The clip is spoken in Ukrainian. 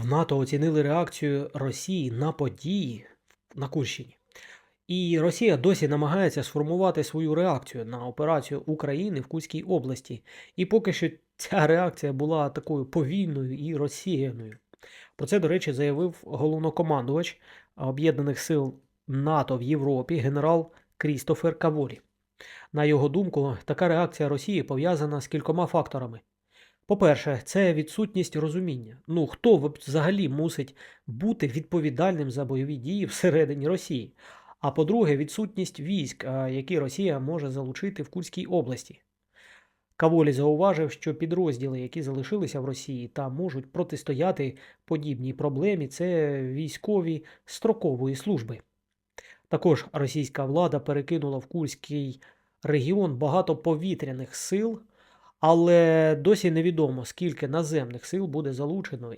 В НАТО оцінили реакцію Росії на події на Курщині. І Росія досі намагається сформувати свою реакцію на операцію України в Курській області. І поки що ця реакція була такою повільною і розсіяною. Про це, до речі, заявив головнокомандувач Об'єднаних сил НАТО в Європі генерал Крістофер Каволі. На його думку, така реакція Росії пов'язана з кількома факторами. По-перше, це відсутність розуміння. Ну хто взагалі мусить бути відповідальним за бойові дії всередині Росії? А по-друге, відсутність військ, які Росія може залучити в Курській області. Каволі зауважив, що підрозділи, які залишилися в Росії та можуть протистояти подібній проблемі, це військові строкової служби. Також російська влада перекинула в Курський регіон багато повітряних сил, але досі невідомо, скільки наземних сил буде залучено